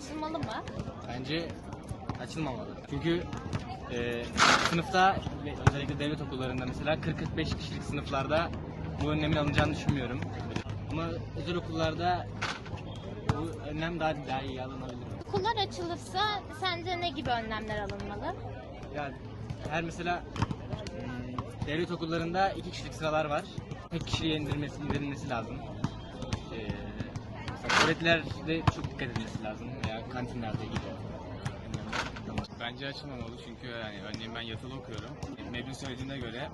Açılmalı mı? Bence açılmamalı. Çünkü e, sınıfta özellikle devlet okullarında mesela 40-45 kişilik sınıflarda bu önlemin alınacağını düşünmüyorum. Ama özel okullarda bu önlem daha, daha iyi alınabilir. Okullar açılırsa sence ne gibi önlemler alınmalı? Yani her mesela hmm, devlet okullarında iki kişilik sıralar var. Tek kişiliğe indirilmesi, indirilmesi lazım. Ee, mesela çok dikkat edilmesi lazım veya kantinlerde gibi. Bence açılmamalı çünkü yani örneğin ben yatılı okuyorum. Mebin söylediğine göre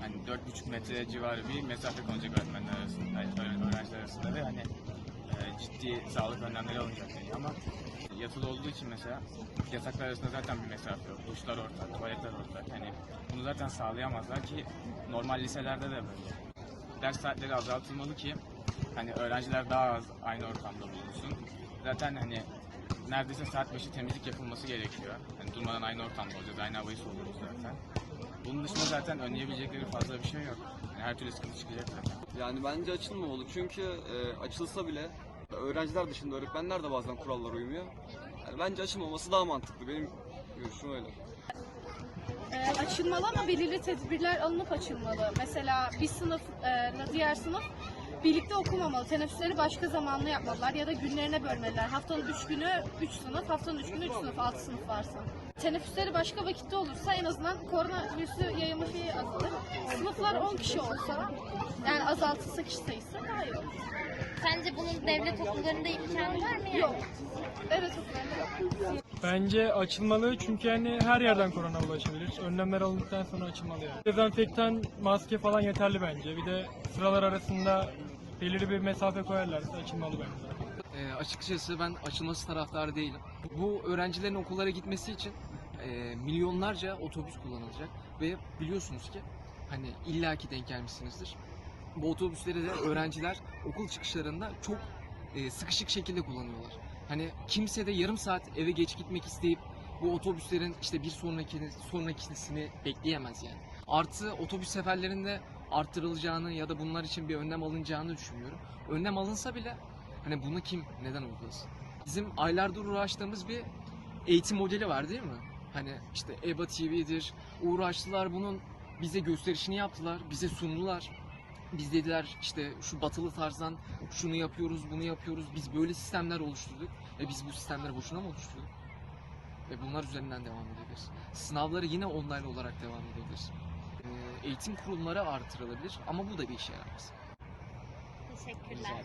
hani 4,5 metre civarı bir mesafe konacak öğretmenler arasında, yani öğren- öğrenciler arasında ve hani e, ciddi sağlık önlemleri alınacak yani. ama yatılı olduğu için mesela yasaklar arasında zaten bir mesafe yok. Duşlar ortak, tuvaletler ortak. Hani bunu zaten sağlayamazlar ki normal liselerde de böyle. Ders saatleri azaltılmalı ki hani öğrenciler daha az aynı ortamda bulunsun. Zaten hani neredeyse saat başı temizlik yapılması gerekiyor. Hani durmadan aynı ortamda olacağız, aynı havayı soluyoruz zaten. Bunun dışında zaten önleyebilecekleri fazla bir şey yok. Yani her türlü sıkıntı çıkacak zaten. Yani bence açılmamalı çünkü e, açılsa bile öğrenciler dışında öğretmenler de bazen kurallara uymuyor. Yani bence açılmaması daha mantıklı. Benim görüşüm öyle. Ee, açılmalı ama belirli tedbirler alınıp açılmalı. Mesela bir sınıfla diğer sınıf birlikte okumamalı. Teneffüsleri başka zamanlı yapmalılar ya da günlerine bölmeliler. Haftanın 3 günü 3 sınıf, haftanın 3 günü 3 sınıf, 6 sınıf varsa. Teneffüsleri başka vakitte olursa en azından koronavirüsü yayılma şeyi azalır. Sınıflar 10 kişi olsa yani azaltılsa kişi sayısı daha iyi olur. Sence bunun devlet okullarında imkanı var mı? yani? Yok. Evet okullarda yok. Bence açılmalı çünkü yani her yerden korona bulaşabilir. Önlemler alındıktan sonra açılmalı yani. Dezenfektan, maske falan yeterli bence. Bir de sıralar arasında belirli bir mesafe koyarlarsa açılmalı bence. E, açıkçası ben açılması taraftarı değilim. Bu öğrencilerin okullara gitmesi için e, milyonlarca otobüs kullanılacak ve biliyorsunuz ki hani illaki denk gelmişsinizdir. Bu otobüsleri de öğrenciler okul çıkışlarında çok e, sıkışık şekilde kullanıyorlar. Hani kimse de yarım saat eve geç gitmek isteyip bu otobüslerin işte bir sonraki sonrakisini bekleyemez yani. Artı otobüs seferlerinde arttırılacağını ya da bunlar için bir önlem alınacağını düşünüyorum. Önlem alınsa bile Hani bunu kim neden uygulasın? Bizim aylardır uğraştığımız bir eğitim modeli var değil mi? Hani işte EBA TV'dir. Uğraştılar bunun bize gösterişini yaptılar. Bize sundular. Biz dediler işte şu batılı tarzdan şunu yapıyoruz, bunu yapıyoruz. Biz böyle sistemler oluşturduk. E biz bu sistemleri boşuna mı oluşturduk? Ve bunlar üzerinden devam edebiliriz. Sınavları yine online olarak devam edebiliriz. Eğitim kurumları artırılabilir ama bu da bir işe yaramaz. Teşekkürler.